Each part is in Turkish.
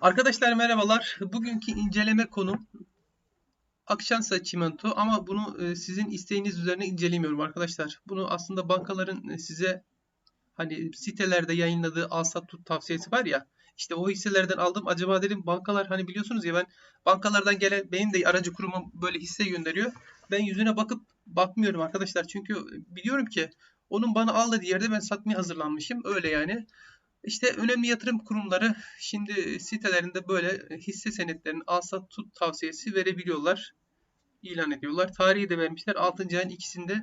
Arkadaşlar merhabalar. Bugünkü inceleme konum Akşansa Çimento ama bunu e, sizin isteğiniz üzerine incelemiyorum arkadaşlar. Bunu aslında bankaların e, size hani sitelerde yayınladığı al sat tut tavsiyesi var ya. İşte o hisselerden aldım. Acaba dedim bankalar hani biliyorsunuz ya ben bankalardan gelen benim de aracı kurumum böyle hisse gönderiyor. Ben yüzüne bakıp bakmıyorum arkadaşlar. Çünkü biliyorum ki onun bana al dediği yerde ben satmaya hazırlanmışım. Öyle yani. İşte önemli yatırım kurumları şimdi sitelerinde böyle hisse senetlerinin al sat tut tavsiyesi verebiliyorlar. ilan ediyorlar. Tarihi de vermişler. 6. ayın ikisinde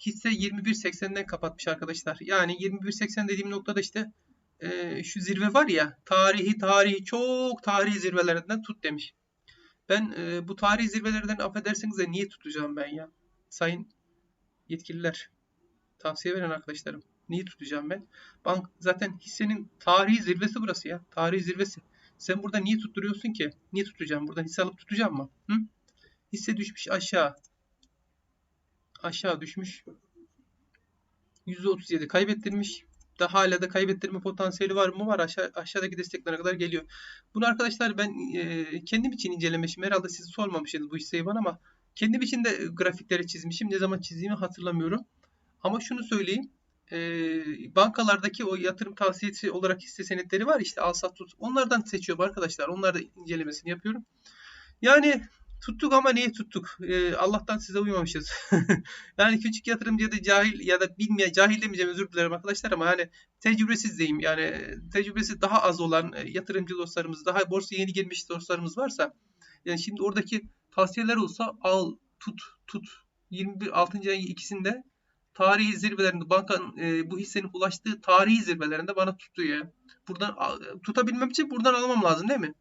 hisse 21.80'den kapatmış arkadaşlar. Yani 21.80 dediğim noktada işte e, şu zirve var ya tarihi tarihi çok tarihi zirvelerden tut demiş. Ben e, bu tarihi zirvelerden affedersiniz de niye tutacağım ben ya? Sayın yetkililer tavsiye veren arkadaşlarım. Niye tutacağım ben? Bank zaten hissenin tarihi zirvesi burası ya. Tarihi zirvesi. Sen burada niye tutturuyorsun ki? Niye tutacağım? Buradan hisse alıp tutacağım mı? Hı? Hisse düşmüş aşağı. Aşağı düşmüş. %37 kaybettirmiş. Da hala da kaybettirme potansiyeli var mı? Var. Aşağı, aşağıdaki desteklere kadar geliyor. Bunu arkadaşlar ben e, kendim için incelemişim. Herhalde siz sormamışsınız bu hisseyi bana ama kendim için de grafikleri çizmişim. Ne zaman çizdiğimi hatırlamıyorum. Ama şunu söyleyeyim e, bankalardaki o yatırım tavsiyesi olarak hisse senetleri var işte al sat tut. Onlardan seçiyorum arkadaşlar. Onlarda incelemesini yapıyorum. Yani tuttuk ama niye tuttuk? E, Allah'tan size uymamışız. yani küçük yatırımcı ya da cahil ya da bilmeyen cahil demeyeceğim özür dilerim arkadaşlar ama hani tecrübesiz diyeyim. Yani tecrübesi daha az olan yatırımcı dostlarımız, daha borsaya yeni girmiş dostlarımız varsa yani şimdi oradaki tavsiyeler olsa al, tut, tut. 21 6. ayın ikisinde tarihi zirvelerinde bankanın e, bu hissenin ulaştığı tarihi zirvelerinde bana tutuyor. Buradan tutabilmem için buradan almam lazım değil mi?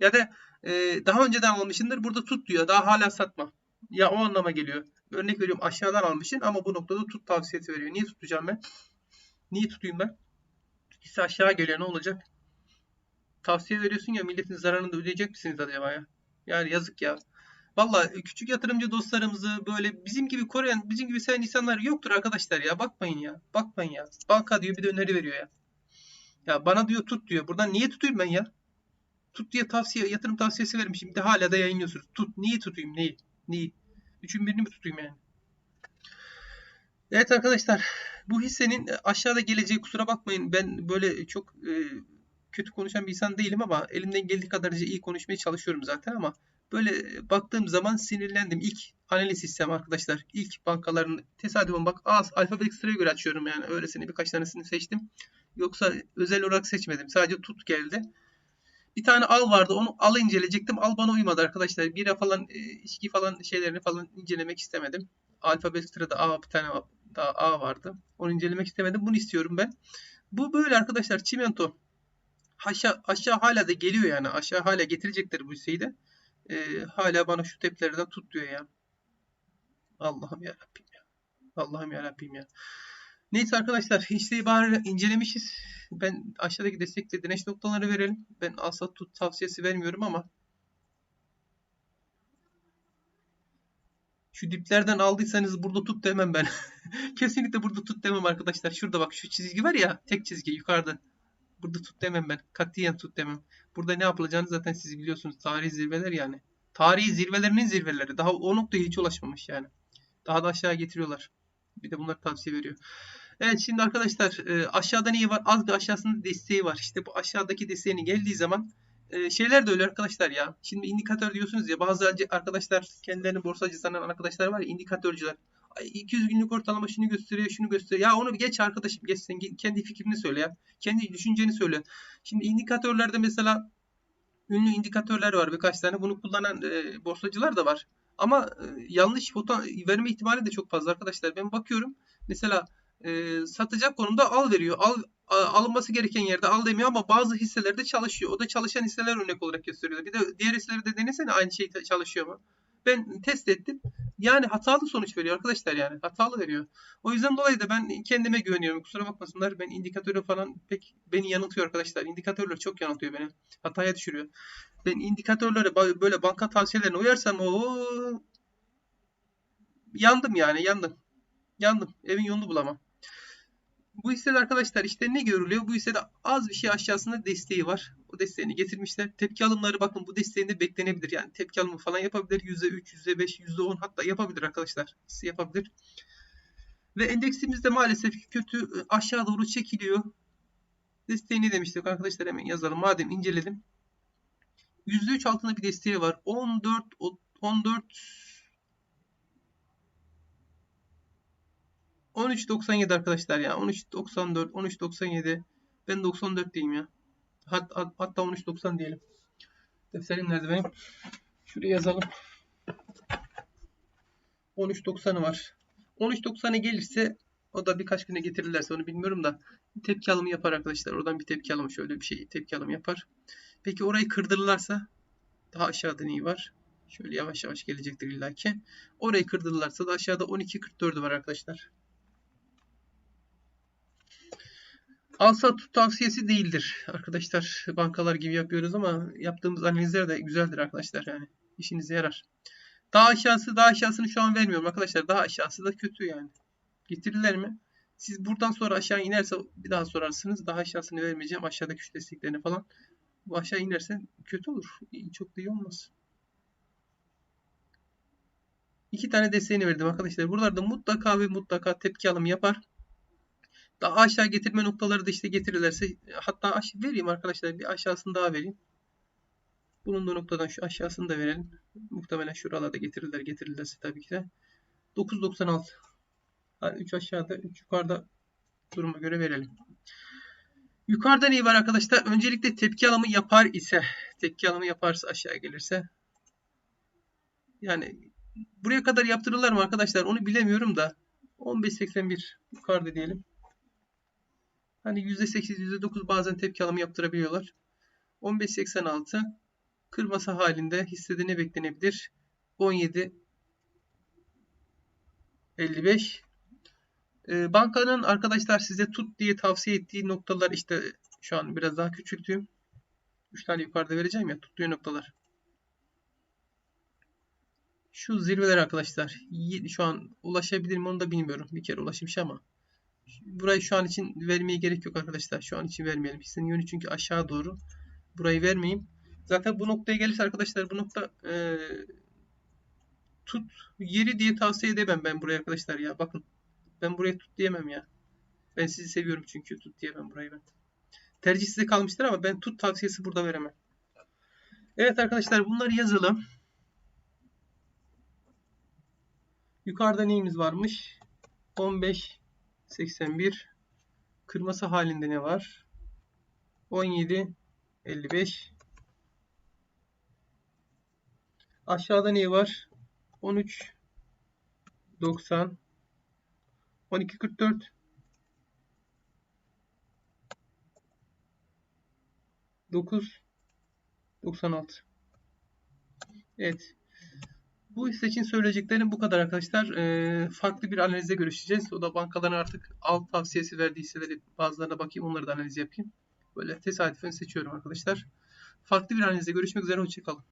Ya da e, daha önceden almışındır burada tut diyor. Daha hala satma. Ya o anlama geliyor. Örnek veriyorum aşağıdan almışsın ama bu noktada tut tavsiyesi veriyor. Niye tutacağım ben? Niye tutayım ben? Hisse aşağı geliyor ne olacak? Tavsiye veriyorsun ya milletin zararını da ödeyecek misiniz acaba ya? Yani yazık ya. Valla küçük yatırımcı dostlarımızı böyle bizim gibi koruyan, bizim gibi seven insanlar yoktur arkadaşlar ya. Bakmayın ya. Bakmayın ya. Banka diyor bir de öneri veriyor ya. Ya bana diyor tut diyor. Buradan niye tutayım ben ya? Tut diye tavsiye, yatırım tavsiyesi vermişim. Bir de hala da yayınlıyorsunuz. Tut. Niye tutayım? Neyi? Neyi? Üçün birini mi tutayım yani? Evet arkadaşlar. Bu hissenin aşağıda geleceği kusura bakmayın. Ben böyle çok e, kötü konuşan bir insan değilim ama elimden geldiği kadarıyla iyi konuşmaya çalışıyorum zaten ama Böyle baktığım zaman sinirlendim. İlk analiz sistemi arkadaşlar. İlk bankaların tesadüfen bak az alfabetik sıraya göre açıyorum yani. Öylesine birkaç tanesini seçtim. Yoksa özel olarak seçmedim. Sadece tut geldi. Bir tane al vardı. Onu al inceleyecektim. Al bana uymadı arkadaşlar. Bira falan, e, içki falan şeylerini falan incelemek istemedim. Alfabetik sırada A bir tane daha A vardı. Onu incelemek istemedim. Bunu istiyorum ben. Bu böyle arkadaşlar. Çimento. Aşağı, aşağı hala da geliyor yani. Aşağı hala getirecektir bu hisseyi de e, hala bana şu tepkilerden tut diyor ya. Allah'ım ya Rabbim ya. Allah'ım ya Rabbim ya. Neyse arkadaşlar hisseyi bari incelemişiz. Ben aşağıdaki destekli direnç noktaları verelim. Ben alsa tut tavsiyesi vermiyorum ama şu diplerden aldıysanız burada tut demem ben. Kesinlikle burada tut demem arkadaşlar. Şurada bak şu çizgi var ya tek çizgi yukarıda. Burada tut demem ben. Katiyen tut demem. Burada ne yapılacağını zaten siz biliyorsunuz. Tarihi zirveler yani. Tarihi zirvelerinin zirveleri. Daha o noktaya hiç ulaşmamış yani. Daha da aşağı getiriyorlar. Bir de bunlar tavsiye veriyor. Evet şimdi arkadaşlar e, aşağıda neyi var? Az aşağısında desteği var. İşte bu aşağıdaki desteğini geldiği zaman e, şeyler de öyle arkadaşlar ya. Şimdi indikatör diyorsunuz ya bazı arkadaşlar kendilerini borsacı sanan arkadaşlar var ya indikatörcüler. 200 günlük ortalama şunu gösteriyor, şunu gösteriyor. Ya onu geç arkadaşım, geç sen kendi fikrini söyle ya. Kendi düşünceni söyle. Şimdi indikatörlerde mesela ünlü indikatörler var birkaç tane. Bunu kullanan e, borsacılar da var. Ama e, yanlış foto verme ihtimali de çok fazla arkadaşlar. Ben bakıyorum mesela e, satacak konumda al veriyor. Al alınması gereken yerde al demiyor ama bazı hisselerde çalışıyor. O da çalışan hisseler örnek olarak gösteriyor. Bir de diğer hisselerde denesene aynı şey çalışıyor mu? Ben test ettim. Yani hatalı sonuç veriyor arkadaşlar yani. Hatalı veriyor. O yüzden dolayı da ben kendime güveniyorum. Kusura bakmasınlar. Ben indikatörü falan pek beni yanıltıyor arkadaşlar. İndikatörler çok yanıltıyor beni. Hataya düşürüyor. Ben indikatörlere böyle banka tavsiyelerine uyarsam o yandım yani yandım. Yandım. Evin yolunu bulamam. Bu hissede arkadaşlar işte ne görülüyor? Bu hissede az bir şey aşağısında desteği var. O desteğini getirmişler. Tepki alımları bakın bu desteğinde beklenebilir. Yani tepki alımı falan yapabilir. %3, %5, %10 hatta yapabilir arkadaşlar. Hisse yapabilir. Ve endeksimiz de maalesef kötü e, aşağı doğru çekiliyor. Desteği ne demiştik arkadaşlar hemen yazalım. Madem inceledim. %3 altında bir desteği var. 14 14 13.97 arkadaşlar ya. 13.94, 13.97. Ben 94 diyeyim ya. Hat, hat, hatta 13.90 diyelim. Defterim nerede benim? Şuraya yazalım. 13.90'ı var. 13.90'a gelirse o da birkaç güne getirirlerse onu bilmiyorum da tepki alımı yapar arkadaşlar. Oradan bir tepki alımı şöyle bir şey tepki alımı yapar. Peki orayı kırdırırlarsa daha aşağıda neyi var? Şöyle yavaş yavaş gelecektir illaki. Orayı kırdırırlarsa da aşağıda 12.44'ü var arkadaşlar. Alsa tut tavsiyesi değildir. Arkadaşlar bankalar gibi yapıyoruz ama yaptığımız analizler de güzeldir arkadaşlar yani. işinize yarar. Daha aşağısı daha aşağısını şu an vermiyorum arkadaşlar. Daha aşağısı da kötü yani. Getirirler mi? Siz buradan sonra aşağı inerse bir daha sorarsınız. Daha aşağısını vermeyeceğim. Aşağıdaki şu desteklerini falan. Bu aşağı inerse kötü olur. Çok da iyi olmaz. İki tane desteğini verdim arkadaşlar. Buralarda mutlaka ve mutlaka tepki alımı yapar. Daha aşağı getirme noktaları da işte getirirlerse hatta vereyim arkadaşlar bir aşağısını daha vereyim. Bulunduğu noktadan şu aşağısını da verelim. Muhtemelen şuralarda getirirler getirirlerse tabii ki de. 9.96 yani 3 aşağıda 3 yukarıda duruma göre verelim. Yukarıda neyi var arkadaşlar? Öncelikle tepki alımı yapar ise tepki alımı yaparsa aşağı gelirse yani buraya kadar yaptırırlar mı arkadaşlar? Onu bilemiyorum da 15.81 yukarıda diyelim. Hani %8, %9 bazen tepki alımı yaptırabiliyorlar. 15.86 kırması halinde hissede ne beklenebilir? 17 55 ee, bankanın arkadaşlar size tut diye tavsiye ettiği noktalar işte şu an biraz daha küçülttüm. 3 tane yukarıda vereceğim ya tuttuğu noktalar. Şu zirveler arkadaşlar. Şu an ulaşabilir mi onu da bilmiyorum. Bir kere ulaşmış ama burayı şu an için vermeye gerek yok arkadaşlar. Şu an için vermeyelim. Hissenin yönü çünkü aşağı doğru. Burayı vermeyeyim. Zaten bu noktaya gelirse arkadaşlar bu nokta e, tut yeri diye tavsiye edemem ben buraya arkadaşlar ya. Bakın ben buraya tut diyemem ya. Ben sizi seviyorum çünkü tut diyemem burayı ben. Tercih size kalmıştır ama ben tut tavsiyesi burada veremem. Evet arkadaşlar bunları yazalım. Yukarıda neyimiz varmış? 15 81 kırması halinde ne var? 17 55 Aşağıda ne var? 13 90 12 44 9 96 Evet. Bu hisse için söyleyeceklerim bu kadar arkadaşlar. Ee, farklı bir analizde görüşeceğiz. O da bankaların artık alt tavsiyesi verdiği hisseleri bazılarına bakayım. Onları da analiz yapayım. Böyle tesadüfen seçiyorum arkadaşlar. Farklı bir analizde görüşmek üzere. Hoşçakalın.